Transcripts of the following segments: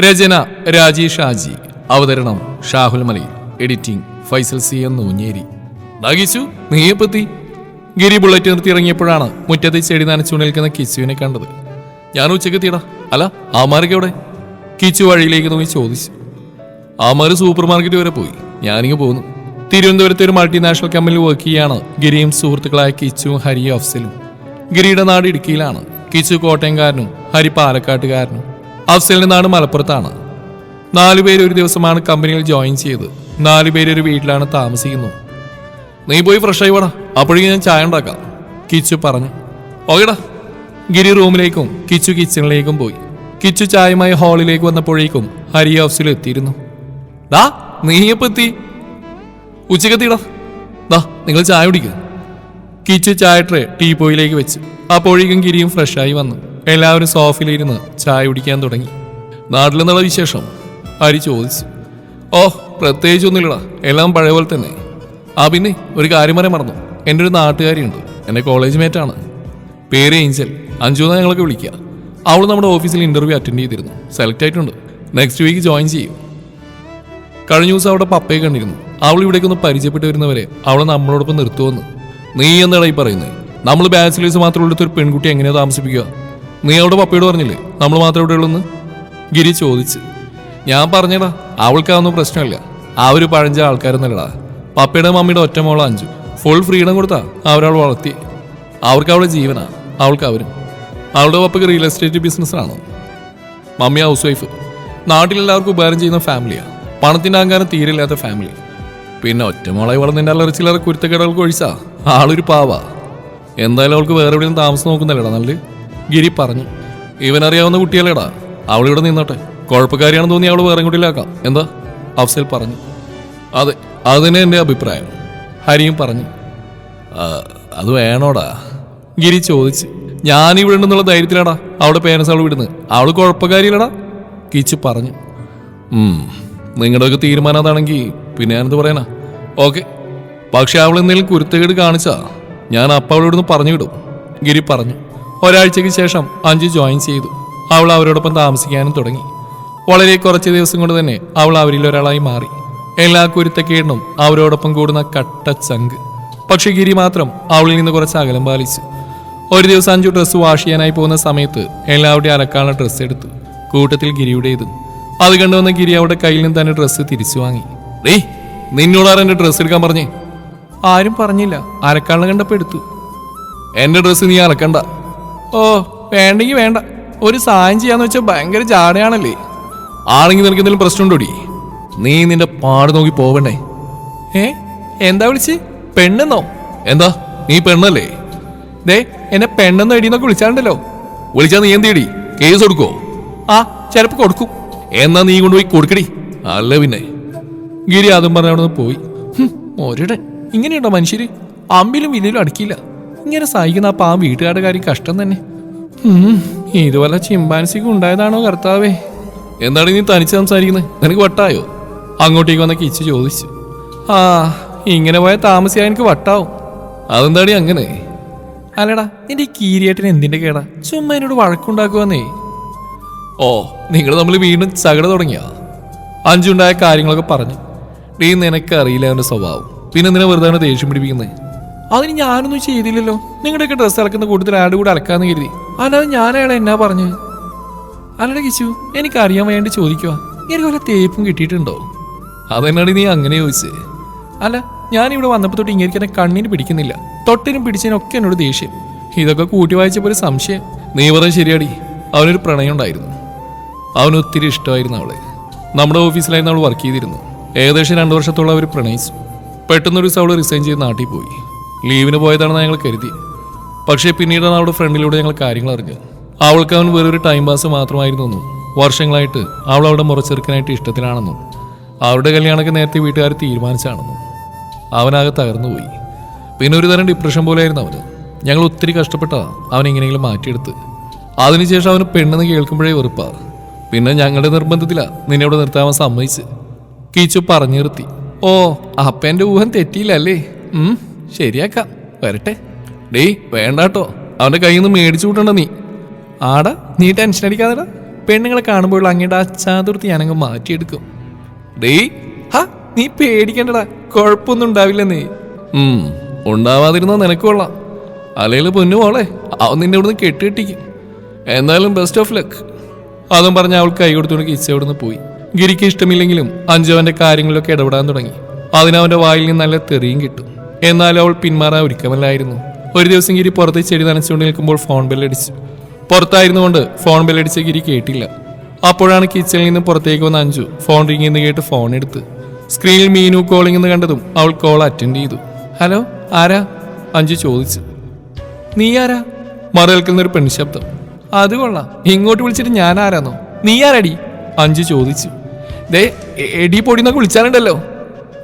രചന രാജേഷ് ഷാജി അവതരണം Shahul Malayil. Editing Faisal C N Noonjeri. നഗിച്ചു നീയപ്പത്തി Giri bullet നിർത്തി ഇറങ്ങിയപ്പോഴാണ് മുറ്റത്ത് ചെടി നനച്ചു നിൽക്കുന്ന കിച്ചുവിനെ കണ്ടത്. ഞാൻ ഉച്ചയ്ക്ക് തീടാ അല്ല ആമാരൊക്കെ എവിടെ? കിച്ചു വഴിയിലേക്ക് നോക്കി ചോദിച്ചു. ആമാര് സൂപ്പർ മാർക്കറ്റ് വരെ പോയി. ഞാനിങ്ങ് പോന്നു. തിരുവനന്തപുരത്തെ ഒരു മൾട്ടിനാഷണൽ കമ്പനിയിൽ വർക്ക് ചെയ്യാണ് ഗിരിയും സുഹൃത്തുക്കളായ കിച്ചുവും ഹരിയും അഫ്സലും. ഗിരിയുടെ നാട് ഇടുക്കിയിലാണ്. കിച്ചു കോട്ടയംകാരനും ഹരി പാലക്കാട്ടുകാരനും. അഫ്സലിന്റെ നിന്നാണ് മലപ്പുറത്താണ്. നാലുപേര് ഒരു ദിവസമാണ് കമ്പനിയിൽ ജോയിൻ ചെയ്ത്. നാലുപേര് ഒരു വീട്ടിലാണ് താമസിക്കുന്നത്. നീ പോയി ഫ്രഷ് ആയി വാടാ. അപ്പോഴേക്കും ഞാൻ ചായ ഉണ്ടാക്കാം. കിച്ചു പറഞ്ഞു. ഓക്കെടാ. ഗിരി റൂമിലേക്കും കിച്ചു കിച്ചണിലേക്കും പോയി. കിച്ചു ചായമായി ഹാളിലേക്ക് വന്നപ്പോഴേക്കും ഹരി ഹൗസിൽ എത്തിയിരുന്നു. ഡാ നീയപ്പോ എത്തി? ഉച്ചക്കെത്തിടാ ദാ നിങ്ങൾ ചായ കുടിക്കുക കിച്ചു ചായ ട്രേ ടീ പോയിലേക്ക് വെച്ച്. അപ്പോഴേക്കും ഗിരിയും ഫ്രഷായി വന്നു. എല്ലാവരും സോഫയിലിരുന്ന് ചായ കുടിക്കാൻ തുടങ്ങി. നാട്ടിൽ നിന്നുള്ള വിശേഷം? ഹരി ചോദിച്ചു. ഓ പ്രത്യേകിച്ചൊന്നുമില്ലടാ. എല്ലാം പഴയ പോലെ തന്നെ. ആ പിന്നെ ഒരു കാര്യം വരെ മറന്നു. എന്റെ ഒരു നാട്ടുകാരിയുണ്ട്. എന്റെ കോളേജ് മേറ്റാണ് പേര് ഏഞ്ചൽ. അഞ്ചു എന്നാ ഞങ്ങളൊക്കെ വിളിക്കുക അവൾ നമ്മുടെ ഓഫീസിൽ ഇന്റർവ്യൂ അറ്റൻഡ് ചെയ്തിരുന്നു. സെലക്ട് ആയിട്ടുണ്ട്. നെക്സ്റ്റ് വീക്ക് ജോയിൻ ചെയ്യും. കഴിഞ്ഞ ദിവസം അവിടെ പപ്പയെ കണ്ടിരുന്നു. അവൾ ഇവിടേക്ക് ഒന്ന് പരിചയപ്പെട്ട് വരുന്നവരെ അവളെ നമ്മളോടൊപ്പം നിർത്തുമെന്ന് നീ എന്താടാ ഈ പറയുന്നത് നമ്മൾ ബാച്ചിലേഴ്സ് മാത്രം ഒരു പെൺകുട്ടി എങ്ങനെയാ താമസിപ്പിക്കുക? നീ അവിടെ പപ്പയോട് പറഞ്ഞില്ലേ? നമ്മൾ മാത്രം ഇവിടെ ഉള്ളെന്ന്? ഗിരി ചോദിച്ചു. ഞാൻ പറഞ്ഞടാ അവൾക്കാവുന്ന പ്രശ്നമില്ല. ആ ഒരു പഴഞ്ച ആൾക്കാരെന്നല്ലടാ പപ്പയുടെ മമ്മിയുടെ ഒറ്റ മോളെ അഞ്ചു. ഫുൾ ഫ്രീഡം കൊടുത്താ അവരവൾ വളർത്തി. അവർക്ക് അവളുടെ ജീവനാ അവൾക്ക് അവരും. അവളുടെ പപ്പയ്ക്ക് റിയൽ എസ്റ്റേറ്റ് ബിസിനസ്സാണോ മമ്മി ഹൗസ് വൈഫ് നാട്ടിലെല്ലാവർക്കും ഉപകാരം ചെയ്യുന്ന ഫാമിലിയാണ് പണത്തിന്റെ അഹങ്കാരം തീരില്ലാത്ത ഫാമിലി പിന്നെ ഒറ്റമോളായി വളർന്നിന്റെ അല്ലറ ചില്ലറ കുരുത്തക്കേടകൾക്ക് ഒഴിച്ചാ ആളൊരു പാവാ. എന്തായാലും അവൾക്ക് വേറെ എവിടെയും താമസം നോക്കുന്നില്ലടാ നല്ല ഗിരി പറഞ്ഞു ഇവൻ അറിയാവുന്ന കുട്ടിയല്ലേടാ അവളിവിടെ നിന്നോട്ടെ. കുഴപ്പക്കാരിയാണെന്ന് തോന്നി അവൾ വേറെ കുട്ടിയിലാക്കാം എന്താ? അഫ്സൽ പറഞ്ഞു. അതെ അതിനെ എന്റെ അഭിപ്രായം. ഹരിയും പറഞ്ഞു. "ആ, അത് വേണോടാ. ഗിരി ചോദിച്ച് ഞാൻ ഇവിടെ ഉണ്ടെന്നുള്ള ധൈര്യത്തിലാടാ അവളുടെ പേരൻസ് അവൾ വിടുന്നത്. അവൾ കുഴപ്പക്കാരിയല്ലടാ. കിച്ചു പറഞ്ഞു. നിങ്ങളുടെയൊക്കെ തീരുമാനം അതാണെങ്കിൽ പിന്നെ ഞാനെന്ത് പറയാനാ? ഓക്കെ പക്ഷെ അവൾ എന്തെങ്കിലും കുരുത്തക്കേട് കാണിച്ചാ ഞാൻ അപ്പ അവളോടൊന്ന് പറഞ്ഞു വിടും. ഗിരി പറഞ്ഞു. ഒരാഴ്ചയ്ക്ക് ശേഷം അഞ്ചു ജോയിൻ ചെയ്തു. അവൾ അവരോടൊപ്പം താമസിക്കാനും തുടങ്ങി. വളരെ കുറച്ച് ദിവസം കൊണ്ട് തന്നെ അവൾ അവരിൽ ഒരാളായി മാറി. എല്ലാ കുരുത്തക്കേടിനും അവരോടൊപ്പം കൂടുന്ന കട്ട ചങ്ക്. പക്ഷെ ഗിരി മാത്രം അവളിൽ നിന്ന് കുറച്ച് അകലം പാലിച്ചു. ഒരു ദിവസം അഞ്ചു ഡ്രസ്സ് വാഷ് ചെയ്യാനായി പോകുന്ന സമയത്ത് എല്ലാവരുടെയും അലക്കാനുള്ള ഡ്രസ്സ് എടുത്തു. കൂട്ടത്തിൽ ഗിരിയുടേതും. അത് കണ്ടുവന്ന ഗിരി അവളുടെ കയ്യിൽ നിന്ന് തന്നെ ഡ്രസ്സ് തിരിച്ചു വാങ്ങി. ഡേ നിന്നോടാർ എന്റെ ഡ്രസ്സ് എടുക്കാൻ പറഞ്ഞേ? ആരും പറഞ്ഞില്ല. അലക്കാനുള്ള കണ്ടപ്പോ എടുത്തു. എന്റെ ഡ്രസ്സ് നീ അലക്കണ്ട. ഓ വേണ്ടെങ്കി വേണ്ട. ഒരു സഹായം ചെയ്യാന്ന് വെച്ചാൽ ഭയങ്കര ജാടയാണല്ലേ. ആണെങ്കിൽ നിനക്ക് എന്തെങ്കിലും പ്രശ്നമുണ്ടോടി? നീ നിന്റെ പാട് നോക്കി പോവണ്ടേ. ഏ എന്താ വിളിച്ച്? പെണ്ണെന്നോ? എന്താ നീ പെണ്ണല്ലേ? ദേ എന്നെ പെണ്ണെന്നോ എടിയെന്നൊക്കെ വിളിച്ചാണ്ടല്ലോ വിളിച്ചാ നീ എന്തേടി കേസ് കൊടുക്കോ? ആ ചിലപ്പോ കൊടുക്കും. എന്നാ നീ കൊണ്ടുപോയി കൊടുക്കടി. അല്ല പിന്നെ. ഗിരി അതും പറഞ്ഞ അവിടെ പോയി. ഒരിടെ ഇങ്ങനെയുണ്ടോ മനുഷ്യര്? അമ്പിലും വില്ലിലും അടക്കില്ല ഇങ്ങനെ സഹിക്കുന്ന ആ പാവം വീട്ടുകാരുടെ കാര്യം കഷ്ടം തന്നെ. ഇതുപോലെ ചിമ്പാൻസിക്ക് ഉണ്ടായതാണോ കർത്താവേ? എന്താണ് നീ തനിച്ച് സംസാരിക്കുന്നത്? നിനക്ക് വട്ടായോ? അങ്ങോട്ടേക്ക് വന്ന കിച്ച് ചോദിച്ചു. ആ ഇങ്ങനെ പോയ താമസിയാ എനിക്ക് വട്ടാവും. അതെന്താടി അങ്ങനെ? അല്ലടാ നിന്റെ കീരിയേട്ടൻ എന്തിന്റെ കേടാ? ചുമ്മാ എന്നോട് വഴക്കുണ്ടാക്കുവന്നേ. ഓ നിങ്ങൾ നമ്മൾ വീണ്ടും ചകട തുടങ്ങിയ? അഞ്ചുണ്ടായ കാര്യങ്ങളൊക്കെ പറഞ്ഞു. ഡീ നിനക്കറിയില്ല അവന്റെ സ്വഭാവം. പിന്നെ നിന്നെ വെറുതെ ദേഷ്യം പിടിപ്പിക്കുന്നത് അതിന് ഞാനൊന്നും ചെയ്തില്ലല്ലോ. നിങ്ങളുടെയൊക്കെ ഡ്രസ്സ് അലക്കുന്ന കൂട്ടത്തിൽ ആട് കൂടെ അലക്കാന്ന് കരുതി. അല്ലാതെ ഞാൻ എന്നാ പറഞ്ഞു? അല്ലട കിച്ചു എനിക്കറിയാൻ വേണ്ടി ചോദിക്കുക എനിക്ക് വല്ല തേപ്പും കിട്ടിയിട്ടുണ്ടോ? അതെന്നാണ് നീ അങ്ങനെ ചോദിച്ചേ? അല്ല ഞാൻ ഇവിടെ വന്നപ്പോൾ തൊട്ട് ഇങ്ങനെ എന്നെ കണ്ണിന് പിടിക്കുന്നില്ല. തൊട്ടിനും പിടിച്ചതിനൊക്കെ എന്നോട് ദേഷ്യം. ഇതൊക്കെ കൂട്ടി വായിച്ചപ്പോൾ ഒരു സംശയം. നീ പറഞ്ഞ ശരിയാടി. അവനൊരു പ്രണയം ഉണ്ടായിരുന്നു. അവന് ഒത്തിരി ഇഷ്ടമായിരുന്നു അവളെ. നമ്മുടെ ഓഫീസിലായിരുന്നു അവൾ വർക്ക് ചെയ്തിരുന്നു ഏകദേശം രണ്ടു വർഷത്തോളം അവർ പ്രണയിച്ചു. പെട്ടെന്നൊരു ദിവസം അവൾ റിസൈൻ ചെയ്ത് നാട്ടിൽ പോയി. ലീവിന് പോയതാണെന്ന് ഞങ്ങൾ കരുതി. പക്ഷേ പിന്നീടാണ് അവളുടെ ഫ്രണ്ടിലൂടെ ഞങ്ങൾ കാര്യങ്ങൾ അറിഞ്ഞത് അവൾക്ക് അവൻ വെറൊരു ടൈം പാസ് മാത്രമായിരുന്നു വർഷങ്ങളായിട്ട് അവൾ അവിടെ മുറച്ചെറുക്കനായിട്ട് ഇഷ്ടത്തിലാണെന്നും അവരുടെ കല്യാണമൊക്കെ നേരത്തെ വീട്ടുകാർ തീരുമാനിച്ചാണെന്നും അവനാകെ തകർന്നുപോയി. പിന്നെ ഒരു തരം ഡിപ്രഷൻ പോലെയായിരുന്നു അവന്. ഞങ്ങൾ ഒത്തിരി കഷ്ടപ്പെട്ടതാണ് അവൻ എങ്ങനെയെങ്കിലും മാറ്റിയെടുത്ത്. അതിനുശേഷം അവന് പെണ്ണെന്ന് കേൾക്കുമ്പോഴേ വെറുപ്പാ. പിന്നെ ഞങ്ങളുടെ നിർബന്ധത്തിലാണ് നിന്നെ ഇവിടെ നിർത്താൻ സമ്മതിച്ച് കീച്ചു പറഞ്ഞു നിർത്തി. ഓ അപ്പന്റെ ഊഹം തെറ്റിയില്ലല്ലേ ഉം? ശരിയാക്കാം. വരട്ടെ. ഡേയ് വേണ്ടാട്ടോ. അവന്റെ കയ്യിൽ നിന്ന് മേടിച്ചു കൂട്ടണ്ട നീ. ആടാ നീ ടെൻഷൻ അടിക്കാതെടാ. പെണ്ണുങ്ങളെ കാണുമ്പോൾ അങ്ങയുടെ ആ ചാതുർത്തി ഞാനങ്ങ് മാറ്റിയെടുക്കും. ഡേ ഹാ നീ പേടിക്കണ്ടടാ. കുഴപ്പമൊന്നും ഉണ്ടാവില്ല നീ. ഉം ഉണ്ടാവാതിരുന്നാ നിനക്ക് കൊള്ളാം. അല്ലേൽ പൊന്നു പോളെ അവൻ നിന്നെ ഇവിടുന്ന് കെട്ടിട്ടിക്കും എന്തായാലും ബെസ്റ്റ് ഓഫ് ലക്ക് അതും പറഞ്ഞ് അവൾ കൈ കൊടുത്തുകൊണ്ട് കിച്ച അവിടുന്ന് പോയി. ഗിരിക്ക് ഇഷ്ടമില്ലെങ്കിലും അഞ്ചു അവന്റെ കാര്യങ്ങളിലൊക്കെ ഇടപെടാൻ തുടങ്ങി. അതിനവന്റെ വായിൽ നിന്ന് നല്ല തെറിയും കിട്ടും. എന്നാലും അവൾ പിന്മാറാൻ ഒരുക്കമല്ലായിരുന്നു. ഒരു ദിവസം ഗിരി പുറത്ത് ചെടി നനച്ചുകൊണ്ട് നിൽക്കുമ്പോൾ ഫോൺ ബെല്ലടിച്ചു. പുറത്തായിരുന്നുകൊണ്ട് ഫോൺ ബെല്ലടിച്ച ഗിരി കേട്ടില്ല. അപ്പോഴാണ് കിച്ചണിൽ നിന്ന് പുറത്തേക്ക് വന്ന അഞ്ചു ഫോൺ റിംഗ് എന്ന് കേട്ട് ഫോൺ എടുത്ത്. സ്ക്രീനിൽ മീനു കോളിംഗ് എന്ന് കണ്ടതും അവൾ കോൾ അറ്റൻഡ് ചെയ്തു. ഹലോ ആരാ? അഞ്ചു ചോദിച്ചു. നീ ആരാ? മറേൽക്കുന്ന ഒരു പെൺശബ്ദം. അത് കൊള്ളാം. ഇങ്ങോട്ട് വിളിച്ചിട്ട് ഞാൻ ആരാന്നോ? നീ ആരാടി? അഞ്ചു ചോദിച്ചു. ദേ എടി പൊടി എന്നൊക്കെ വിളിച്ചാലുണ്ടല്ലോ.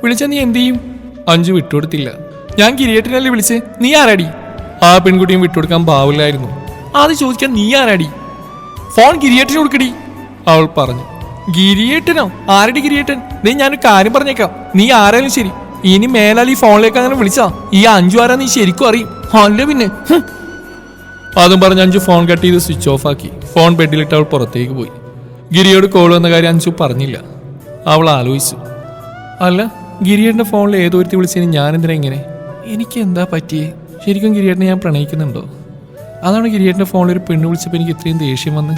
വിളിച്ചാൽ നീ എന്ത് ചെയ്യും? അഞ്ചു വിട്ടുകൊടുത്തില്ല. ഞാൻ കിരീട്ടിനല്ലേ വിളിച്ച്? നീ ആരാടി? ആ പെൺകുട്ടിയും വിട്ടുകൊടുക്കാൻ പാവില്ലായിരുന്നു. അത് ചോദിക്കാൻ നീ ആരാടി? ഫോൺ ഗിരിയേട്ടന് കൊടുക്കടി. അവൾ പറഞ്ഞു ഗിരിയേട്ടനോ ആരടി ഗിരിയേട്ടൻ നീ ഞാനൊരു കാര്യം പറഞ്ഞേക്കാം. നീ ആരായാലും ശരി. ഇനി മേലാൽ ഈ ഫോണിലേക്ക് അങ്ങനെ വിളിച്ചാ ഈ അഞ്ചു ആരാ നീ ശരിക്കും അറിയും. പിന്നെ. അതും പറഞ്ഞ് അഞ്ചു ഫോൺ കട്ട് ചെയ്ത് സ്വിച്ച് ഓഫ് ആക്കി. ഫോൺ ബെഡിലിട്ട് അവൾ പുറത്തേക്ക് പോയി. ഗിരിയോട് കോൾ വന്ന കാര്യം അഞ്ചു പറഞ്ഞില്ല. അവൾ ആലോചിച്ചു അല്ല ഗിരിയേട്ടന്റെ ഫോണിൽ ഏതൊരുത്തി വിളിച്ചതിന് ഞാൻ എന്തിനാ ഇങ്ങനെ? എനിക്ക് എന്താ പറ്റിയേ ശരിക്കും ഗിരിയേട്ടനെ ഞാൻ പ്രണയിക്കുന്നുണ്ടോ? അതാണ് ഗിരിയേട്ടന്റെ ഫോണിൽ ഒരു പെണ്ണ് വിളിച്ചപ്പോൾ എനിക്ക് ഇത്രയും ദേഷ്യം വന്ന്.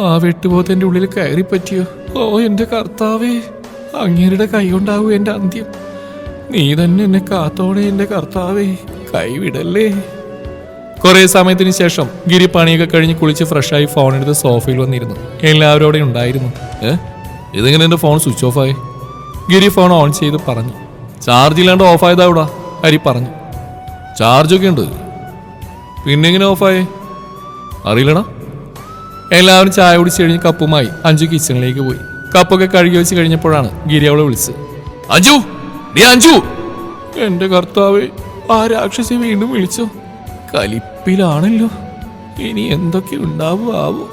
ആ വെട്ടുപോത്ത് ഉള്ളിൽ കയറി പറ്റിയോ? ഓ എന്റെ കർത്താവേ അങ്ങേരുടെ കൈ കൊണ്ടാവൂ എന്റെ അന്ത്യം. നീ തന്നെ എന്നെ കാത്തോടെ എന്റെ കർത്താവേ കൈവിടല്ലേ? കുറെ സമയത്തിന് ശേഷം ഗിരി പണിയൊക്കെ കഴിഞ്ഞ് കുളിച്ച് ഫ്രഷായി ഫോൺ എടുത്ത് സോഫയിൽ വന്നിരുന്നു. എല്ലാവരും അവിടെ ഉണ്ടായിരുന്നു. ഏഹ് ഇതെങ്ങനെ എന്റെ ഫോൺ സ്വിച്ച് ഓഫ് ആയി? ഗിരി ഫോൺ ഓൺ ചെയ്ത് പറഞ്ഞു. ചാർജ് ഇല്ലാണ്ട് ഓഫ് ആയതാ ഇവിടെ. ഹരി പറഞ്ഞു. ചാർജൊക്കെ ഉണ്ട്. പിന്നെ എങ്ങനെ ഓഫായേ? അറിയില്ലടാ. എല്ലാവരും ചായ കുടിച്ച് കഴിഞ്ഞ് കപ്പുമായി അഞ്ചു കിച്ചണിലേക്ക് പോയി. കപ്പൊക്കെ കഴുകി വെച്ച് കഴിഞ്ഞപ്പോഴാണ് ഗിരി അവളെ വിളിച്ചത്. അഞ്ചു നീ അഞ്ചു എന്റെ കർത്താവ് ആ രാക്ഷസി വീണ്ടും വിളിച്ചു? കലിപ്പിലാണല്ലോ. ഇനി എന്തൊക്കെ ഉണ്ടാവുമാവോ?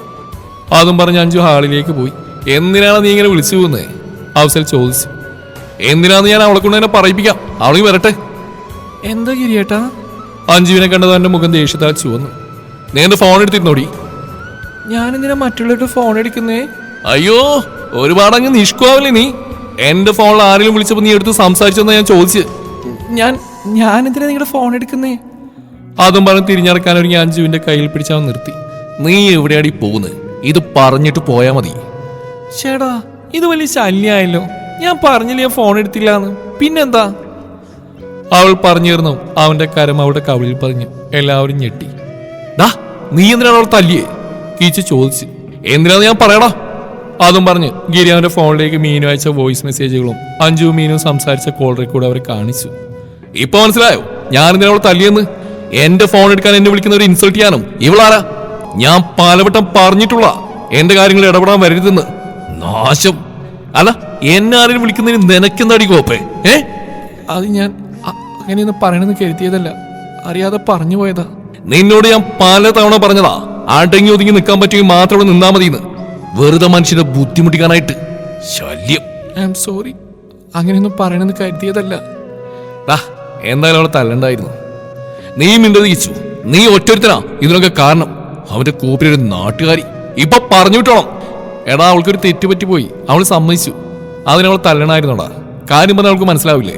അതും പറഞ്ഞ് അഞ്ചു ഹാളിലേക്ക് പോയി. എന്തിനാണ് നീ ഇങ്ങനെ വിളിച്ചു പോകുന്നത് അവസരം ചോദിച്ചു. എന്തിനാന്ന് ഞാൻ അവളെ കൊണ്ട് തന്നെ പറയിപ്പിക്കാം. അവളെ വരട്ടെ. എന്താ ഗിരിയേട്ടാ അഞ്ജുവിനെ കണ്ടത് എന്റെ മുഖം ദേഷ്യത്താൽ ചുവന്നു. നീ എന്റെ ഫോൺ ഞാൻ ഞാനെന്തിനാ മറ്റുള്ളവരുടെ ഫോൺ എടുക്കുന്നേ? അയ്യോ ഒരുപാട് അങ്ങ് നിഷ്കുവാവില്ലേ നീ? എന്റെ ഫോണിൽ ആരെങ്കിലും വിളിച്ചപ്പോ നീ എടുത്ത് സംസാരിച്ചെന്നാ ഞാൻ ചോദിച്ചു. ഞാൻ ഞാൻ എന്തിനാ നിങ്ങളുടെ ഫോൺ എടുക്കുന്നേ? അതും പറഞ്ഞ് തിരിഞ്ഞടക്കാൻ ഒരുങ്ങി അഞ്ജുവിന്റെ കയ്യിൽ പിടിച്ചവൻ നിർത്തി. നീ എവിടെയാടി പോകുന്നത് ഇത് പറഞ്ഞിട്ട് പോയാ മതി. ചേടാ ഇത് വലിയ ശല്യായല്ലോ. ഞാൻ പറഞ്ഞില്ല ഞാൻ ഫോൺ എടുത്തില്ലാന്ന്. പിന്നെന്താ? അവൾ പറഞ്ഞിരുന്നു അവന്റെ കരം അവളുടെ കവിളിൽ പറഞ്ഞു എല്ലാവരും ഞെട്ടി. ദാ നീ എന്തിനാണ് അവൾ തല്ലിയേ? കീച്ച് ചോദിച്ചു. എന്തിനാന്ന് ഞാൻ പറയടാ? അതും പറഞ്ഞ് ഗിരി അവന്റെ ഫോണിലേക്ക് മീനു അയച്ച വോയിസ് മെസ്സേജുകളും അഞ്ജു മീനു സംസാരിച്ച കോൾ റെക്കോർഡ് അവരെ കാണിച്ചു. ഇപ്പൊ മനസ്സിലായോ? ഞാൻ എന്തിനാ അവൾ തല്ലിയെന്ന്? എന്റെ ഫോൺ എടുക്കാൻ എന്നെ വിളിക്കുന്ന ഒരു ഇൻസൾട്ട് ചെയ്യാനും. ഇവളാരാ? ഞാൻ പലവട്ടം പറഞ്ഞിട്ടുള്ള എന്റെ കാര്യങ്ങൾ ഇടപെടാൻ വരരുതെന്ന്. നാശം. അല്ല എന്നെ ആരെങ്കിലും വിളിക്കുന്നതിന് നിനക്കെന്താടി കോപ്പേ? ഏ? അത് ഞാൻ അങ്ങനെയൊന്നും പറയണമെന്ന് കരുതിയതല്ല. അറിയാതെ പറഞ്ഞു പോയതാ. നിന്നോട് ഞാൻ പലതവണ പറഞ്ഞതാ അടങ്ങി ഒതുങ്ങി നിൽക്കാൻ പറ്റുമെങ്കിൽ മാത്രം ഇവിടെ നിന്നാ മതിയെന്ന്. വെറുതെ മനുഷ്യനെ ബുദ്ധിമുട്ടിക്കാനായിട്ട്. ശല്യം. I'm sorry. അങ്ങനെയൊന്നും പറയണമെന്ന് കരുതിയതല്ല. എന്തായാലും അവളെ തല്ലണ്ടായിരുന്നു. നീ മിണ്ടതിച്ചു നീ ഒറ്റൊരുത്തനാ. ഇതിനൊക്കെ കാരണം. അവന്റെ കൂപ്പിലൊരു നാട്ടുകാരി. ഇപ്പൊ പറഞ്ഞു വിട്ടോണം. എടാ അവൾക്കൊരു തെറ്റ് പോയി. അവൾ സമ്മതിച്ചു. അതിനവൾ തല്ലണായിരുന്നോടാ കാര്യം പറഞ്ഞാൽ അവൾക്ക് മനസ്സിലാവില്ലേ?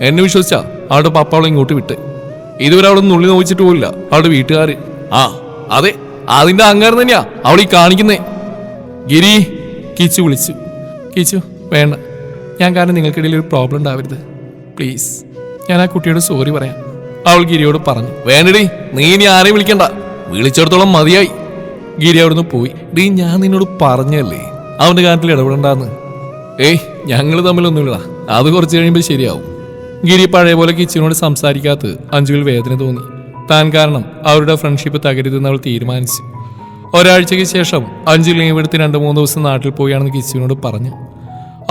എന്നെ വിശ്വസിച്ചാ? അവളുടെ പപ്പ അവളെ ഇങ്ങോട്ട് വിട്ട്. ഇതുവരെ അവിടെ നുള്ളി നോവിച്ചിട്ട് പോയില്ല അവളുടെ വീട്ടുകാര്. ആ അതെ അതിന്റെ അങ്കാരം തന്നെയാ അവൾ ഈ കാണിക്കുന്നേ. ഗിരി കിച്ചു വിളിച്ചു. കിച്ചു വേണ്ട. ഞാൻ കാരണം നിങ്ങൾക്കിടയിൽ ഒരു പ്രോബ്ലം ഉണ്ടാവരുത്. പ്ലീസ് ഞാൻ ആ കുട്ടിയോട് സോറി പറയാം. അവൾ ഗിരിയോട് പറഞ്ഞു. വേണ്ടടി നീ ഇനി ആരെയും വിളിക്കണ്ട. വിളിച്ചിടത്തോളം മതിയായി. ഗിരി അവിടുന്ന് പോയി. ഡീ ഞാൻ നിന്നോട് പറഞ്ഞല്ലേ അവന്റെ കാര്യത്തിൽ ഇടപെടണ്ടെന്ന്. ഏയ് ഞങ്ങൾ തമ്മിലൊന്നുമില്ല അത് കുറച്ച് കഴിയുമ്പോൾ ശരിയാവും. ഗിരി പഴയ പോലെ കിച്ചനോട് സംസാരിക്കാത്തത് അഞ്ജുവിൽ വേദന തോന്നി. താൻ കാരണം അവരുടെ ഫ്രണ്ട്ഷിപ്പ് തകരുതെന്ന് അവൾ തീരുമാനിച്ചു. ഒരാഴ്ചയ്ക്ക് ശേഷം അഞ്ചു ലീവ് എടുത്ത് രണ്ട് മൂന്ന് ദിവസം നാട്ടിൽ പോയാണെന്ന് കിച്ചുവിനോട് പറഞ്ഞു.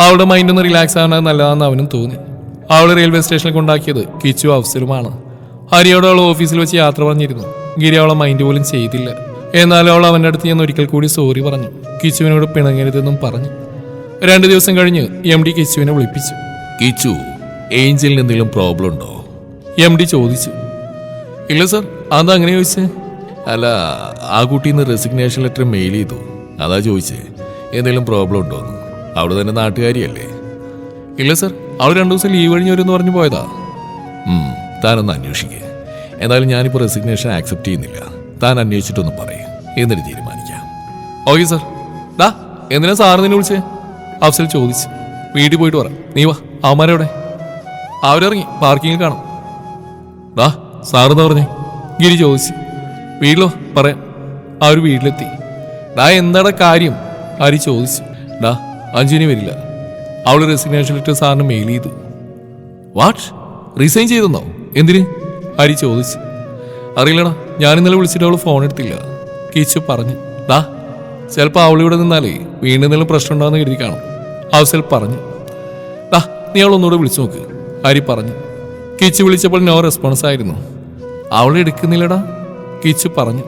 അവളുടെ മൈൻഡ് ഒന്ന് റിലാക്സ് ആവുന്നത് നല്ലതാണെന്ന് അവനും തോന്നി. അവൾ റെയിൽവേ സ്റ്റേഷനിൽ കൊണ്ടാക്കിയത് കിച്ചു അവസരമാണ് ഹരിയോട് അവൾ ഓഫീസിൽ വെച്ച് യാത്ര പറഞ്ഞിരുന്നു. ഗിരി അവളെ മൈൻഡ് പോലും ചെയ്തില്ല. എന്നാലും അവൾ അവന്റെ അടുത്ത് ഞാൻ ഒരിക്കൽ കൂടി സോറി പറഞ്ഞു. കിച്ചുവിനോട് പിണങ്ങരുതെന്നും പറഞ്ഞു. രണ്ട് ദിവസം കഴിഞ്ഞ് എം ഡി കിച്ചുവിനെ വിളിപ്പിച്ചു. കിച്ചു ഏഞ്ചലിന് എന്തെങ്കിലും പ്രോബ്ലം ഉണ്ടോ? എം ഡി ചോദിച്ചു. ഇല്ല സർ അതാ അങ്ങനെ ചോദിച്ചേ? അല്ല ആ കുട്ടിന്ന് റെസിഗ്നേഷൻ ലെറ്റർ മെയിൽ ചെയ്തു. അതാ ചോദിച്ചേ എന്തെങ്കിലും പ്രോബ്ലം ഉണ്ടോ അവിടെ തന്നെ നാട്ടുകാരിയല്ലേ? ഇല്ല സർ അവൾ രണ്ടു ദിവസം ലീവ് കഴിഞ്ഞ് വരുമെന്ന് പറഞ്ഞു പോയതാ. താനൊന്ന് അന്വേഷിക്കുക എന്തായാലും ഞാനിപ്പോൾ റെസിഗ്നേഷൻ ആക്സെപ്റ്റ് ചെയ്യുന്നില്ല. താൻ അന്വേഷിച്ചിട്ടൊന്ന് പറയും. എന്നിട്ട് തീരുമാനിക്കാം. ഓക്കെ സർ ഡാ എന്തിനാ സാറിനെ വിളിച്ചേ? അഫ്സൽ ചോദിച്ചു. വീട്ടിൽ പോയിട്ട് പറ. നീ വാ. അവന്മാരെവിടെ? അവരിറങ്ങി പാർക്കിങ്ങിൽ കാണാം. ദാ സാറെന്താ പറഞ്ഞേ? ഗിരി ചോദിച്ചു. വീട്ടിലോ? പറയാം. ഒരു വീട്ടിലെത്തി. ഡാ എന്താടാ കാര്യം? ഹരി ചോദിച്ചു. ഡാ അഞ്ജുനി വരില്ല. അവൾ റെസിഗ്നേഷൻ ലെറ്റർ സാറിന് മെയിൽ ചെയ്തു. വാട്ട് റിസൈൻ ചെയ്തെന്നോ? എന്തിന്? ഹരി ചോദിച്ചു. അറിയില്ലടാ ഞാൻ ഇന്നലെ വിളിച്ചിട്ട് അവൾ ഫോൺ എടുത്തില്ല. കിച്ചു പറഞ്ഞു. ഡാ ചിലപ്പോൾ അവളിവിടെ നിന്നാലേ വീണ്ടും എന്തെങ്കിലും പ്രശ്നം ഉണ്ടാകുന്ന കരുതി കാണും. അവസൽ പറഞ്ഞു. ഡാ നീ അവളൊന്നുകൂടെ വിളിച്ചു നോക്ക്. ഹരി പറഞ്ഞു. കിച്ചു വിളിച്ചപ്പോൾ നോ റെസ്പോൺസ് ആയിരുന്നു. അവൾ എടുക്കുന്നില്ലടാ കിച്ചു പറഞ്ഞു.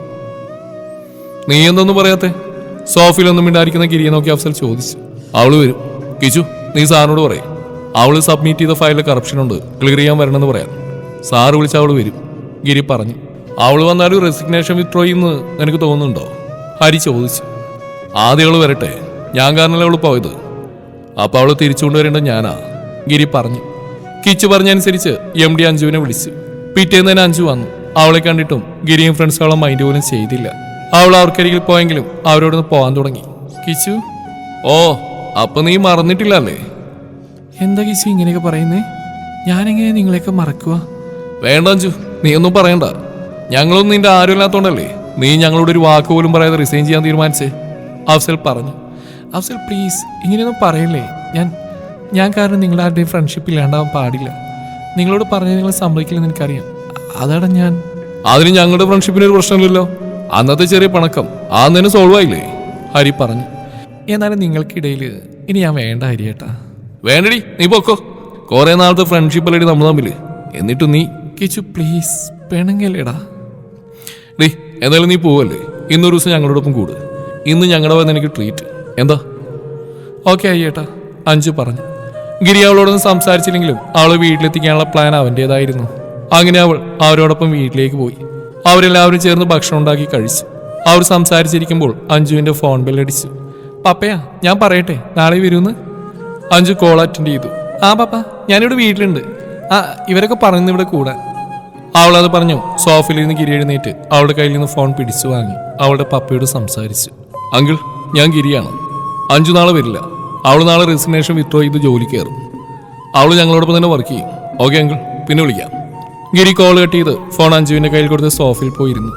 നീ എന്തൊന്നും പറയാത്തെ? സോഫിലൊന്നും മിണ്ടായിരിക്കുന്ന കിരിയെ നോക്കി അഫ്സൽ ചോദിച്ചു. അവൾ വരും. കിച്ചു നീ സാറിനോട് പറയും. അവൾ സബ്മിറ്റ് ചെയ്ത ഫയലിൽ കറപ്ഷൻ ഉണ്ട്. ക്ലിയർ ചെയ്യാൻ വരണമെന്ന് പറയാം. സാറ് വിളിച്ച അവൾ വരും. ഗിരി പറഞ്ഞു. അവൾ വന്നാലും റെസിഗ്നേഷൻ വിത്ത്രോ എന്ന് നിനക്ക് തോന്നുന്നുണ്ടോ? ഹരി ചോദിച്ചു. ആദ്യം അവൾ വരട്ടെ. ഞാൻ കാരണമല്ലേ അവൾ പോയത്? അപ്പോൾ അവൾ തിരിച്ചുകൊണ്ട് വരേണ്ട ഞാനാ. ഗിരി പറഞ്ഞു. കിച്ചു പറഞ്ഞനുസരിച്ച് എം ഡി അഞ്ജുവിനെ വിളിച്ചു. പിറ്റേന്ന് തന്നെ അഞ്ജു വന്നു. അവളെ കണ്ടിട്ടും ഗിരിയും ഫ്രണ്ട്സുകളും മൈൻഡ് പോലും ചെയ്തില്ല. അവൾ അവർക്കരികിൽ പോയെങ്കിലും അവരോടൊന്ന് പോകാൻ തുടങ്ങി. കിച്ചു? ഓ അപ്പൊ നീ മറന്നിട്ടില്ലല്ലേ? എന്താ കിച്ചു ഇങ്ങനെയൊക്കെ പറയുന്നേ? ഞാനെങ്ങനെ നിങ്ങളെയൊക്കെ മറക്കുക വേണ്ട അഞ്ജു നീ ഒന്നും പറയണ്ട. ഞങ്ങളൊന്നും നിന്റെ ആരുമില്ലാത്തോണ്ടല്ലേ നീ ഞങ്ങളോട് ഒരു വാക്ക് പോലും പറയാതെ റിസൈൻ ചെയ്യാൻ തീരുമാനിച്ചേ? അഫ്സൽ പറഞ്ഞു. അഫ്സൽ പ്ലീസ് ഇങ്ങനെയൊന്നും പറയല്ലേ? ഞാൻ ഞാൻ കാരണം നിങ്ങളാരുടെയും ഫ്രണ്ട്ഷിപ്പ് ഇല്ലാണ്ടാവാൻ പാടില്ല. നിങ്ങളോട് പറഞ്ഞ് നിങ്ങൾ സമ്മതിക്കില്ലെന്ന് എനിക്കറിയാം. അതാണ് ഞാൻ. അതിന് ഞങ്ങളുടെ ഫ്രണ്ട്ഷിപ്പിന് ഒരു പ്രശ്നമില്ലല്ലോ. അന്നത്തെ ചെറിയ പണക്കം. ആ തന്നെ സോൾവ് ആയില്ലേ? ഹരി പറഞ്ഞു. എന്നാലും നിങ്ങൾക്കിടയിൽ ഇനി ഞാൻ വേണ്ട ഹരിയേട്ടാ വേണ്ടടി നീ പൊക്കോ. കുറെ നാളത്തെ ഫ്രണ്ട്ഷിപ്പ് അല്ലടി നമ്മൾ തമ്മിൽ എന്നിട്ട് നീ? കിച്ചു പ്ലീസ് പെണങ്ങല്ലേടാ. ഡേ എന്തായാലും നീ പോവല്ലേ? ഇന്നൊരു ദിവസം ഞങ്ങളോടൊപ്പം കൂടുക ഇന്ന് ഞങ്ങളുടെ വന്ന് എനിക്ക് ട്രീറ്റ് എന്താ? ഓക്കെ അയ്യേട്ടാ അഞ്ചു പറഞ്ഞു. ഗിരി അവളോടൊന്നും സംസാരിച്ചില്ലെങ്കിലും അവൾ വീട്ടിലെത്തിക്കാനുള്ള പ്ലാൻ അവന്റെതായിരുന്നു അങ്ങനെ അവൾ അവരോടൊപ്പം വീട്ടിലേക്ക് പോയി. അവരെല്ലാവരും ചേർന്ന് ഭക്ഷണം ഉണ്ടാക്കി കഴിച്ചു. അവർ സംസാരിച്ചിരിക്കുമ്പോൾ അഞ്ജുവിന്റെ ഫോൺ ബെല്ലടിച്ചു പപ്പയാ ഞാൻ പറയട്ടെ നാളെ വരുമെന്ന് അഞ്ജു കോൾ അറ്റൻഡ് ചെയ്തു. ആ പപ്പ ഞാനിവിടെ വീട്ടിലുണ്ട്. ആ ഇവരൊക്കെ പറഞ്ഞു ഇവിടെ കൂടാൻ. അവൾ അത് പറഞ്ഞു. സോഫയിൽ നിന്ന് ഗിരി എഴുന്നേറ്റ് അവളുടെ കയ്യിൽ നിന്ന് ഫോൺ പിടിച്ചു വാങ്ങി. അവളുടെ പപ്പയോട് സംസാരിച്ചു. അങ്കിൾ ഞാൻ ഗിരിയാണ്. അഞ്ചു നാളെ വരില്ല. അവൾ നാളെ റെസിഗ്നേഷൻ വിത്ത്രോ ചെയ്ത് ജോലി കയറും. അവൾ ഞങ്ങളോടൊപ്പം തന്നെ വർക്ക് ചെയ്യും. ഓക്കെ അങ്കിൾ പിന്നെ വിളിക്കാം. ഗിരി കോൾ കട്ട് ചെയ്ത് ഫോൺ അഞ്ജുവിന്റെ കയ്യിൽ കൊടുത്ത് സോഫയിൽ പോയിരുന്നു.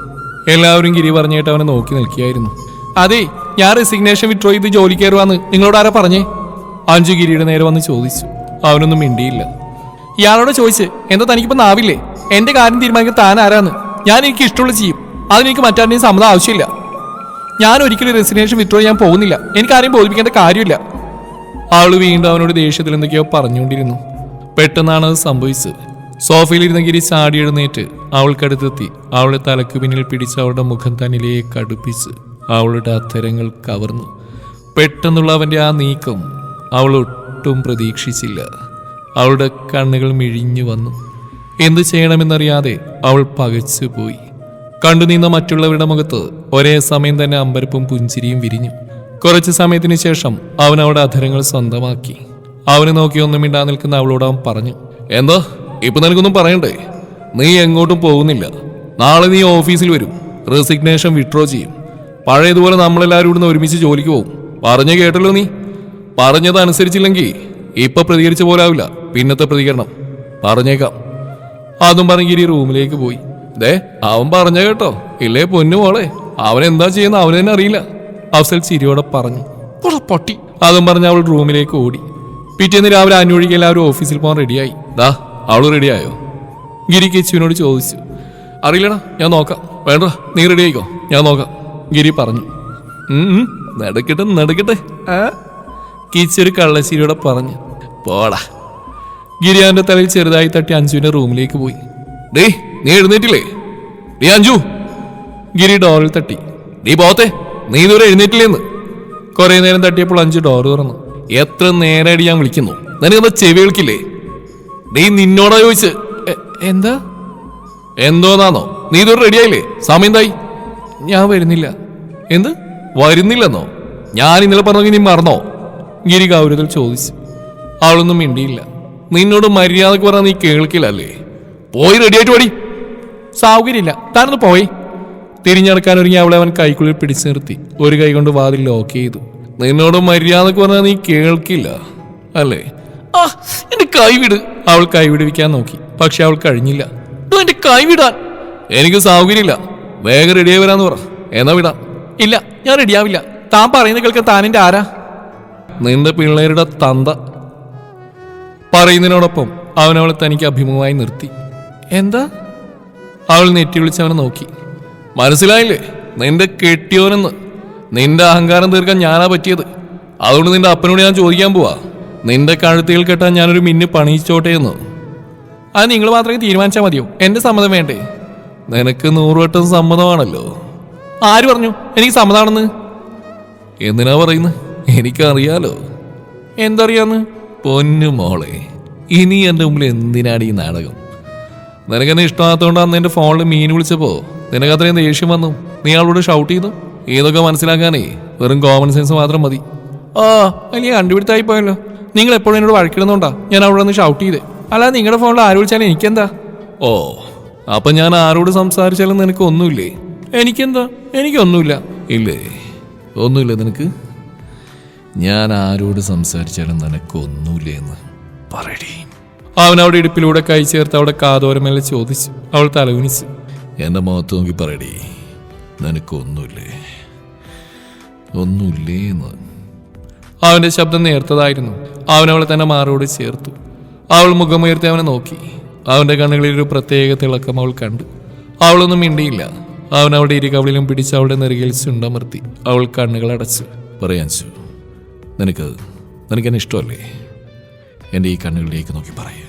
എല്ലാവരും ഗിരി പറഞ്ഞിട്ട് അവനെ നോക്കി നിൽക്കുകയായിരുന്നു. അതെ ഞാൻ റെസിഗ്നേഷൻ വിത്ത്രോ ചെയ്ത് ജോലി കയറുവാന്ന് നിങ്ങളോട് ആരാ പറഞ്ഞേ? അഞ്ജു ഗിരിയുടെ നേരെ വന്ന് ചോദിച്ചു. അവനൊന്നും മിണ്ടിയില്ല. ഇയാളോട് ചോദിച്ച് എന്താ തനിക്കിപ്പോൾ നാവില്ലേ? എന്റെ കാര്യം തീരുമാനിക്കാൻ താൻ ആരാന്ന്? ഞാൻ എനിക്ക് ഇഷ്ടമുള്ള ചെയ്യും. അതിനെനിക്ക് മറ്റാരുടെയും സമ്മതം ആവശ്യമില്ല. ഞാൻ ഒരിക്കലും റെസിഗ്നേഷൻ വിത്ത്രോ ചെയ്യാൻ പോകുന്നില്ല. എനിക്ക് ആരെയും ബോധിപ്പിക്കേണ്ട കാര്യമില്ല. അവൾ വീണ്ടും അവനോട് ദേഷ്യത്തിൽ എന്തൊക്കെയോ പറഞ്ഞുകൊണ്ടിരുന്നു. പെട്ടെന്നാണ് അത് സംഭവിച്ചത്. സോഫയിലിരുന്ന ഗിരി ചാടി എഴുന്നേറ്റ് അവൾക്കടുത്തെത്തി. അവളുടെ തലക്ക് പിന്നിൽ പിടിച്ച് അവളുടെ മുഖം തന്നിലേക്ക് അടുപ്പിച്ച് അവളുടെ അത്തരങ്ങൾ കവർന്നു. പെട്ടെന്നുള്ള അവന്റെ ആ നീക്കം അവൾ ഒട്ടും പ്രതീക്ഷിച്ചില്ല. അവളുടെ കണ്ണുകൾ മിഴിഞ്ഞു വന്നു. എന്തു ചെയ്യണമെന്നറിയാതെ അവൾ പകച്ചു പോയി കണ്ടുനിന്ന മറ്റുള്ളവരുടെ മുഖത്ത് ഒരേ സമയം തന്നെ അമ്പരപ്പും പുഞ്ചിരിയും വിരിഞ്ഞു. കുറച്ചു സമയത്തിന് ശേഷം അവൻ അവളുടെ അധരങ്ങൾ സ്വന്തമാക്കി. അവനെ നോക്കി ഒന്നും മിണ്ടാ നിൽക്കുന്ന അവളോട് അവൻ പറഞ്ഞു എന്താ? ഇപ്പൊ നിനക്കൊന്നും പറയണ്ടേ? നീ എങ്ങോട്ടും പോകുന്നില്ല. നാളെ നീ ഓഫീസിൽ വരും. റെസിഗ്നേഷൻ വിഡ്രോ ചെയ്യും. പഴയതുപോലെ നമ്മളെല്ലാവരും ഇവിടുന്ന് ഒരുമിച്ച് ജോലിക്ക് പോകും. പറഞ്ഞു കേട്ടല്ലോ നീ. പറഞ്ഞത് അനുസരിച്ചില്ലെങ്കിൽ ഇപ്പൊ പ്രതികരിച്ച പോലെ ആവില്ല. പിന്നത്തെ പ്രതികരണം. പറഞ്ഞേക്കാം. അതും പറഞ്ഞ ഗിരി റൂമിലേക്ക് പോയി. ദേ അവൻ പറഞ്ഞ കേട്ടോ. ഇല്ലേ പൊന്നു മോളെ? അവൻ എന്താ ചെയ്യുന്ന? അവനെന്നെ അറിയില്ല. അഫ്സൽ ചിരിയോടെ പറഞ്ഞു "പോടാ പൊട്ടി. അതും പറഞ്ഞ് അവൾ റൂമിലേക്ക് ഓടി. പിറ്റേന്ന് രാവിലെ അന്വേഷിക്കുക എല്ലാവരും ഓഫീസിൽ പോകാൻ റെഡിയായി. ദാ അവൾ റെഡിയായോ? ഗിരി കിച്ചുവിനോട് ചോദിച്ചു. അറിയില്ലടാ ഞാൻ നോക്കാം. വേണ്ട നീ റെഡി ആയിക്കോ? ഞാൻ നോക്കാം. ഗിരി പറഞ്ഞു. "ഉം, ഉം, നടക്കട്ടെ നടക്കട്ടെ. കിച്ചൊരു കള്ളശ്ശേരിയോടെ പറഞ്ഞു. പോടാ. ഗിരി അവന്റെ തലയിൽ ചെറുതായി തട്ടി അഞ്ജുവിന്റെ റൂമിലേക്ക് പോയി. ഡേ നീ എഴുന്നേറ്റില്ലേ? ഡേ അഞ്ജു. ഗിരി ഡോറിൽ തട്ടി. നീ പോത്തെ. നീ ഇതുവരെ എഴുന്നേറ്റില്ലേന്ന്? കുറെ നേരം തട്ടിയപ്പോൾ അഞ്ചു ഡോർ തുറന്നു. എത്ര നേരമായിട്ട് ഞാൻ വിളിക്കുന്നു? നിനക്കെന്താ ചെവി വിളിക്കില്ലേ നീ നിന്നോടാ ചോദിച്ച്. എന്താ? എന്തോന്നാന്നോ? നീ ഇതുവരെ റെഡിയായില്ലേ സമയം തായി ഞാൻ വരുന്നില്ല. എന്ത്? വരുന്നില്ലെന്നോ? ഞാൻ ഇന്നലെ പറഞ്ഞു നീ മറന്നോ? ഗിരി ഗൗരവത്തിൽ ചോദിച്ചു. അവളൊന്നും മിണ്ടിയില്ല. നിന്നോട് മര്യാദയ്ക്ക് പറഞ്ഞാൽ നീ കേൾക്കില്ല അല്ലേ പോയി റെഡിയായിട്ട് പടി സൗകര്യമില്ല താനൊന്ന് പോയി. തിരിഞ്ഞടക്കാൻ ഒരുങ്ങി അവളെ അവൻ കൈക്കുള്ളിൽ പിടിച്ചു നിർത്തി. ഒരു കൈ കൊണ്ട് വാതിൽ ലോക്ക് ചെയ്തു. നിന്നോട് മര്യാദയ്ക്ക് പറഞ്ഞാൽ നീ കേൾക്കില്ല അല്ലേ? ആ എന്റെ കൈവിട് അവൾ കൈവിടുവിക്കാൻ നോക്കി. പക്ഷെ അവൾ കഴിഞ്ഞില്ല. "ഡോ, എന്റെ കൈവിടാൻ എനിക്ക് സൗകര്യമില്ല. വേഗം റെഡിയായി വരാന്ന് പറ. എന്നാ വിടാ. ഇല്ല ഞാൻ റെഡിയാവില്ല താൻ പറയുന്ന കേൾക്കാൻ താനെന്റെ ആരാ? നിന്റെ പിള്ളേരുടെ തന്ത. പറയുന്നതിനോടൊപ്പം അവളെ തനിക്ക് അഭിമുഖമായി നിർത്തി. എന്താ? അവൾ നെറ്റി വിളിച്ച് അവനെ നോക്കി. മനസ്സിലായില്ലേ? നിന്റെ കെട്ടിയോനെന്ന്. നിന്റെ അഹങ്കാരം തീർക്കാൻ ഞാനാ പറ്റിയത്. അതുകൊണ്ട് നിന്റെ അപ്പനോട് ഞാൻ ചോദിക്കാൻ പോവാ. നിന്റെ കഴുത്തിൽ കെട്ടാൻ ഞാനൊരു മിന്നു പണിയിച്ചോട്ടെ എന്ന്. അത് നിങ്ങൾ മാത്രമേ തീരുമാനിച്ചാൽ മതിയോ? എന്റെ സമ്മതം വേണ്ടേ? നിനക്ക് നൂറുവട്ടം സമ്മതമാണല്ലോ. ആര് പറഞ്ഞു? എനിക്ക് സമ്മതമാണെന്ന് എന്തിനാ പറയുന്നത് എനിക്കറിയാലോ. എന്തറിയാന്ന്? പൊന്നു മോളെ ഇനി എന്റെ മുമ്പിൽ എന്തിനാണ് ഈ നാടകം? നിനക്കെന്നെ ഇഷ്ടമാകാത്തതുകൊണ്ട് അന്ന് എന്റെ ഫോണിൽ മീൻ വിളിച്ചപ്പോ നിനക്ക് ദേഷ്യം വന്നു. നീ അവളോട് ഷൗട്ട് ചെയ്തു. ഏതൊക്കെ മനസ്സിലാക്കാനേ? വെറും കോമൺ സെൻസ് മാത്രം മതി. ആ വലിയ കണ്ടുപിടുത്തായി പോയല്ലോ. നിങ്ങൾ എപ്പോഴും എന്നോട് വഴക്കിടുന്നുണ്ടാ? ഞാൻ അവിടെ നിന്ന് ഷൗട്ട് ചെയ്തേ. അല്ലാതെ നിങ്ങളുടെ ഫോണിൽ ആര് വിളിച്ചാലും എനിക്കെന്താ? ഓ അപ്പൊ ഞാൻ ആരോട് സംസാരിച്ചാലും നിനക്ക് ഒന്നുമില്ലേ? എനിക്കെന്താ? എനിക്കൊന്നുമില്ല. ഇല്ലേ? ഒന്നുമില്ല നിനക്ക്? ഞാൻ ആരോട് സംസാരിച്ചാലും നിനക്കൊന്നുമില്ല എന്ന് പറയടി. അവൻ അവിടെ ഇടുപ്പിലൂടെ കൈ ചേർത്ത് അവിടെ കാതോരമേലെ ചോദിച്ചു. അവൾ തലകുനിച്ചു. എന്റെ മുഖത്ത് നോക്കി പറയടി. നിനക്കൊന്നുമില്ലേ? ഒന്നുമില്ലേ എന്ന്. അവന്റെ ശബ്ദം നേർത്തതായിരുന്നു. അവൻ അവളെ തന്നെ മാറോട് ചേർത്തു. അവൾ മുഖമുയർത്തി അവനെ നോക്കി. അവന്റെ കണ്ണുകളിൽ ഒരു പ്രത്യേക തിളക്കം അവൾ കണ്ടു. അവളൊന്നും മിണ്ടിയില്ല. അവൻ അവളുടെ ഇരുകവളിലും പിടിച്ച് അവളുടെ നെറുകിൽ ചുണ്ടമർത്തി അവൾ കണ്ണുകൾ അടച്ചു. പറയാൻ ചു നിനക്ക് നിനക്കെന്നെ ഇഷ്ടമല്ലേ? എന്റെ ഈ കണ്ണുകളിലേക്ക് നോക്കി പറയ.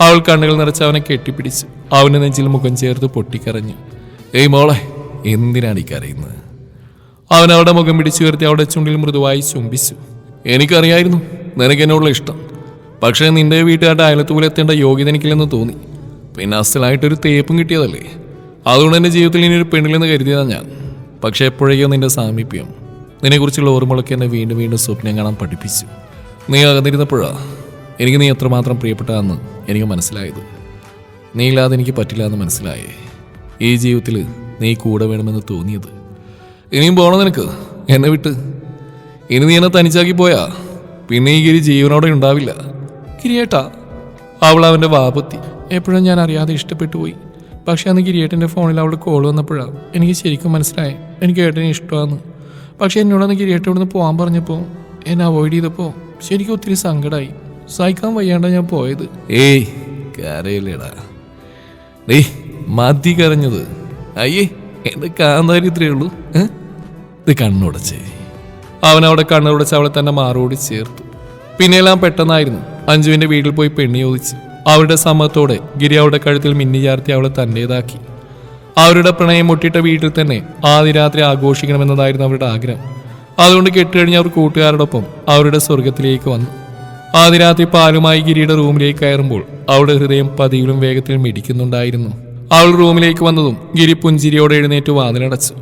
അവൾ കണ്ണുകൾ നിറച്ച് അവനെ കെട്ടിപ്പിടിച്ച് അവന് നെഞ്ചിൽ മുഖം ചേർത്ത് പൊട്ടിക്കരഞ്ഞു. ഏയ് മോളെ എന്തിനാണ് ഈ കരയുന്നത്? അവൻ അവിടെ മുഖം പിടിച്ചു ഉയർത്തി അവിടെ ചുണ്ടിൽ മൃദുവായി ചുംബിച്ചു. എനിക്കറിയായിരുന്നു നിനക്ക് എന്നോടുള്ള ഇഷ്ടം. പക്ഷേ നിന്റെ വീട്ടുകാരുടെ അയലത്ത് പോലെ എത്തേണ്ട യോഗ്യത എനിക്കില്ലെന്ന് തോന്നി. പിന്നെ അസലായിട്ടൊരു തേപ്പും കിട്ടിയതല്ലേ? അതുകൊണ്ട് എന്റെ ജീവിതത്തിൽ ഇനി ഒരു പെണ്ണില്ലെന്ന് കരുതിയതാണ് ഞാൻ. പക്ഷേ എപ്പോഴേക്കോ നിന്റെ സാമീപ്യം നിന്നെക്കുറിച്ചുള്ള ഓർമ്മകളൊക്കെ എന്നെ വീണ്ടും വീണ്ടും സ്വപ്നം കാണാൻ പഠിപ്പിച്ചു. നീ അകന്നിരുന്നപ്പോഴാണ് എനിക്ക് നീ എത്രമാത്രം പ്രിയപ്പെട്ടതാന്ന് എനിക്ക് മനസ്സിലായത്. നീ ഇല്ലാതെ എനിക്ക് പറ്റില്ല എന്ന് മനസ്സിലായേ. ഈ ജീവിതത്തിൽ നീ കൂടെ വേണമെന്ന് തോന്നിയത്. ഇനിയും പോണോ നിനക്ക്? എന്നെ വിട്ട്. ഇനി നീ എന്നെ തനിച്ചാക്കി പോയാ? പിന്നെ ഈ ഗിരി ജീവനോടെ ഉണ്ടാവില്ല. ഗിരിയേട്ടാ അവൾ അവന്റെ വാപത്തി. എപ്പോഴും ഞാൻ അറിയാതെ ഇഷ്ടപ്പെട്ടു പോയി. പക്ഷെ അന്ന് ഗിരിയേട്ടന്റെ ഫോണിൽ അവളുടെ കോൾ വന്നപ്പോഴാണ് എനിക്ക് ശരിക്കും മനസ്സിലായി. എനിക്ക് ഏട്ടനെ ഇഷ്ടമാണ് പക്ഷെ എന്നോടന്ന് ഗിരിയേട്ടൻ പോകാൻ പറഞ്ഞപ്പോൾ എന്നെ അവോയ്ഡ് ചെയ്തപ്പോൾ ശരിക്കും ഒത്തിരി സങ്കടമായി. സഹിക്കാൻ വയ്യാണ്ട ഞാൻ പോയത്. ഏയ് കരയില്ലേടാ. ഡേ മതി കരഞ്ഞത്. അയ്യേ എന്റെ കാന്താരി ഇത്രയേ ഉള്ളൂ? ഇത് കണ്ണുടച്ചേ. അവൻ അവിടെ കണ്ണുടച്ച് അവളെ തന്നെ മാറോടി ചേർത്തു. പിന്നെയെല്ലാം പെട്ടെന്നായിരുന്നു. അഞ്ജുവിന്റെ വീട്ടിൽ പോയി പെണ്ണി ചോദിച്ച്. അവരുടെ സമ്മത്തോടെ ഗിരി അവളുടെ കഴുത്തിൽ മിന്നി ചാർത്തി അവളെ തന്റേതാക്കി. അവരുടെ പ്രണയം മുട്ടിട്ട വീട്ടിൽ തന്നെ ആദ്യ രാത്രി ആഘോഷിക്കണമെന്നതായിരുന്നു അവരുടെ ആഗ്രഹം. അതുകൊണ്ട് കെട്ടുകഴിഞ്ഞ് അവർ കൂട്ടുകാരോടൊപ്പം അവരുടെ സ്വർഗത്തിലേക്ക് വന്നു. ആദ്യ രാത്രി പാലുമായി ഗിരിയുടെ റൂമിലേക്ക് കയറുമ്പോൾ അവളുടെ ഹൃദയം പതിവിലും വേഗത്തിൽ മിടിക്കുന്നുണ്ടായിരുന്നു അവൾ റൂമിലേക്ക് വന്നതും ഗിരി പുഞ്ചിരിയോടെ എഴുന്നേറ്റ് വാതിലടച്ചു.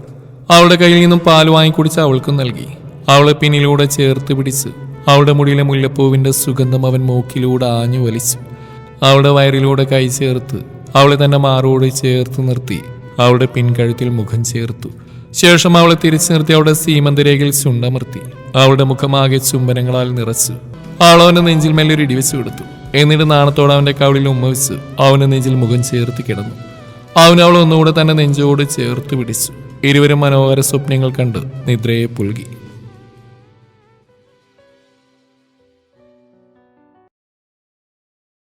അവളുടെ കയ്യിൽ നിന്നും പാൽ വാങ്ങിക്കുടിച്ച് അവൾക്കും നൽകി. അവളെ പിന്നിലൂടെ ചേർത്ത് പിടിച്ച് അവളുടെ മുടിയിലെ മുല്ലപ്പൂവിന്റെ സുഗന്ധം അവൻ മൂക്കിലൂടെ ആഞ്ഞു വലിച്ചു. അവളുടെ വയറിലൂടെ കൈ ചേർത്ത് അവളെ തന്നെ മാറോട് ചേർത്ത് നിർത്തി അവളുടെ പിൻകഴുത്തിൽ മുഖം ചേർത്തു. ശേഷം അവളെ തിരിച്ചു നിർത്തി അവളുടെ സീമന്തരേഖയിൽ ചുണ്ടമർത്തി അവളുടെ മുഖമാകെ ചുംബനങ്ങളാൽ നിറച്ചു അവൾ അവന്റെ നെഞ്ചിൽ മേലെ ഒരു ഇടിവെച്ച് കൊടുത്തു. എന്നിട്ട് നാണത്തോടെ അവന്റെ കവിളിൽ ഉമ്മ വെച്ച് അവന്റെ നെഞ്ചിൽ മുഖം ചേർത്ത് കിടന്നു. അവൻ ഒന്നുകൂടെ തന്നെ നെഞ്ചോട് ചേർത്ത് പിടിച്ചു. ഇരുവരും മനോഹര സ്വപ്നങ്ങൾ കണ്ട് നിദ്രയെ പുൽകി.